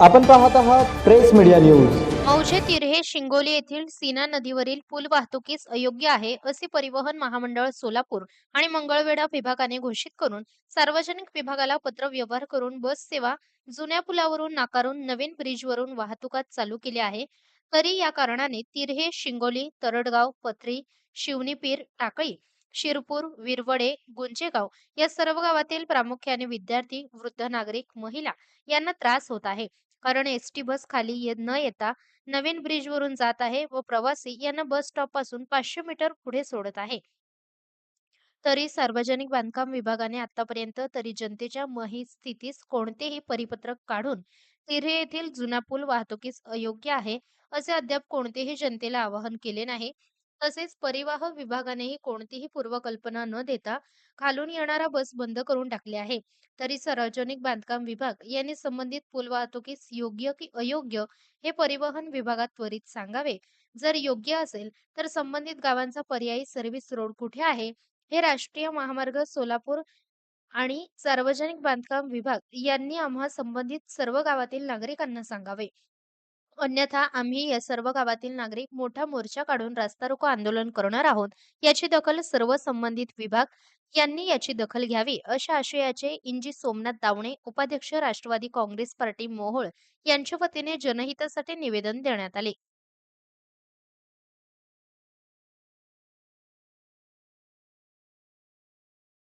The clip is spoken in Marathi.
आपण पाहत आहात प्रेस मीडिया न्यूज. मौजे तिर्हे शिंगोली येथील सीना नदीवरील पूल वाहतुकीस अयोग्य आहे असे परिवहन महामंडळ सोलापूर आणि मंगळवेढा विभागाने घोषित करून सार्वजनिक विभागाला पत्र व्यवहार करून बस सेवा जुन्या पुलावरून नाकारून नवीन ब्रिजवरून वाहतुकात चालू केली आहे. तरी या कारणाने तिरहे शिंगोली तरडगाव पथरी शिवनीपीर टाकळी शिरपूर विरवडे गुंजेगाव या सर्व गावातील प्रामुख्याने विद्यार्थी वृद्ध नागरिक महिला यांना त्रास होत आहे. कारण एस टी बस खाली ये- न येता नवीन ब्रिजवरून जात आहे व प्रवासी यांना बस स्टॉपपासून पाचशे मीटर पुढे सोडत आहे. तरी सार्वजनिक बांधकाम विभागाने आतापर्यंत तरी जनतेच्या मही स्थितीस कोणतेही परिपत्रक काढून तिरे येथील जुना पूल वाहतुकीस अयोग्य आहे असे अद्याप कोणतेही जनतेला आवाहन केले नाही. तसेच परिवहन विभागानेही कोणतीही पूर्वकल्पना न देता खालून येणारा बस बंद करून टाकले आहे. तरी सार्वजनिक बांधकाम विभाग यांनी संबंधित पूल वाहतुकीस योग्य की अयोग्य हे परिवहन विभागात त्वरित सांगावे. जर योग्य असेल तर संबंधित गावांचा पर्यायी सर्व्हिस रोड कुठे आहे? हे राष्ट्रीय महामार्ग सोलापूर आणि सार्वजनिक बांधकाम विभाग यांनी आम्हा संबंधित सर्व गावातील नागरिकांना सांगावे. अन्यथा आम्ही या सर्व गावातील नागरिक मोठा मोर्चा काढून रास्ता रोको आंदोलन करणार आहोत. याची दखल सर्व संबंधित विभाग यांनी याची दखल घ्यावी अशा आशयाचे इंजी सोमनाथ दावणे उपाध्यक्ष राष्ट्रवादी काँग्रेस पार्टी मोहोळ यांच्या वतीने जनहितासाठी निवेदन देण्यात आले.